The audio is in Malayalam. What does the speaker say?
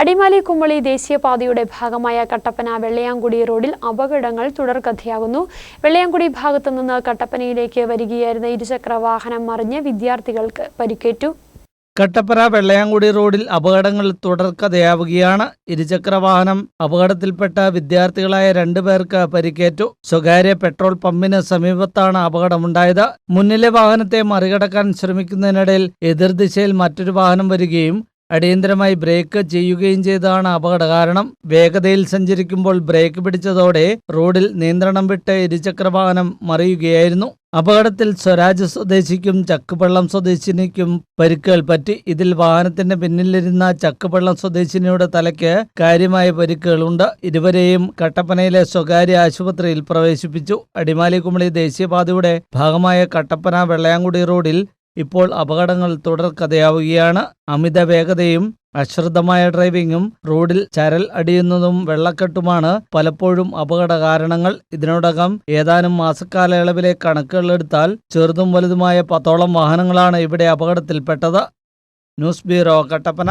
അടിമാലി കുമ്മളി ദേശീയപാതയുടെ ഭാഗമായ കട്ടപ്പന വെള്ളയാംകുടി റോഡിൽ അപകടങ്ങൾ തുടർക്കഥയാകുന്നു. വെള്ളയാംകുടി ഭാഗത്തു നിന്ന് കട്ടപ്പനയിലേക്ക് വരികയായിരുന്ന ഇരുചക്ര വാഹനം മറിഞ്ഞ് വിദ്യാർത്ഥികൾക്ക് പരിക്കേറ്റു. കട്ടപ്പന വെള്ളയാംകുടി റോഡിൽ അപകടങ്ങൾ തുടർക്കഥയാവുകയാണ്. ഇരുചക്ര വാഹനം അപകടത്തിൽപ്പെട്ട വിദ്യാർത്ഥികളായ രണ്ടു പേർക്ക് പരിക്കേറ്റു. സ്വകാര്യ പെട്രോൾ പമ്പിന് സമീപത്താണ് അപകടമുണ്ടായത്. മുന്നിലെ വാഹനത്തെ മറികടക്കാൻ ശ്രമിക്കുന്നതിനിടയിൽ എതിർദിശയിൽ മറ്റൊരു വാഹനം വരികയും അടിയന്തരമായി ബ്രേക്ക് ചെയ്യുകയും ചെയ്തതാണ് അപകട കാരണം. വേഗതയിൽ സഞ്ചരിക്കുമ്പോൾ ബ്രേക്ക് പിടിച്ചതോടെ റോഡിൽ നിയന്ത്രണം വിട്ട് ഇരുചക്ര വാഹനം മറിയുകയായിരുന്നു. അപകടത്തിൽ സ്വരാജ് സ്വദേശിക്കും ചക്കുപള്ളം സ്വദേശിനിക്കും പരിക്കുകൾ പറ്റി. ഇതിൽ വാഹനത്തിന്റെ പിന്നിലിരുന്ന ചക്കുപള്ളം സ്വദേശിനിയുടെ തലയ്ക്ക് കാര്യമായ പരിക്കുകളുണ്ട്. ഇരുവരെയും കട്ടപ്പനയിലെ സ്വകാര്യ ആശുപത്രിയിൽ പ്രവേശിപ്പിച്ചു. അടിമാലി കുമളി ദേശീയപാതയുടെ ഭാഗമായ കട്ടപ്പന വെള്ളയാങ്കുടി റോഡിൽ ഇപ്പോൾ അപകടങ്ങൾ തുടർക്കഥയാവുകയാണ് അമിത വേഗതയും അശ്രദ്ധമായ ഡ്രൈവിംഗും റോഡിൽ ചരൽ അടിയുന്നതും വെള്ളക്കെട്ടുമാണ് പലപ്പോഴും അപകട കാരണങ്ങൾ. ഇതിനോടകം ഏതാനും മാസക്കാലയളവിലെ കണക്കുകളെടുത്താൽ ചെറുതും വലുതുമായ പത്തോളം വാഹനങ്ങളാണ് ഇവിടെ അപകടത്തിൽപ്പെട്ടത്. News bureau Kattappana.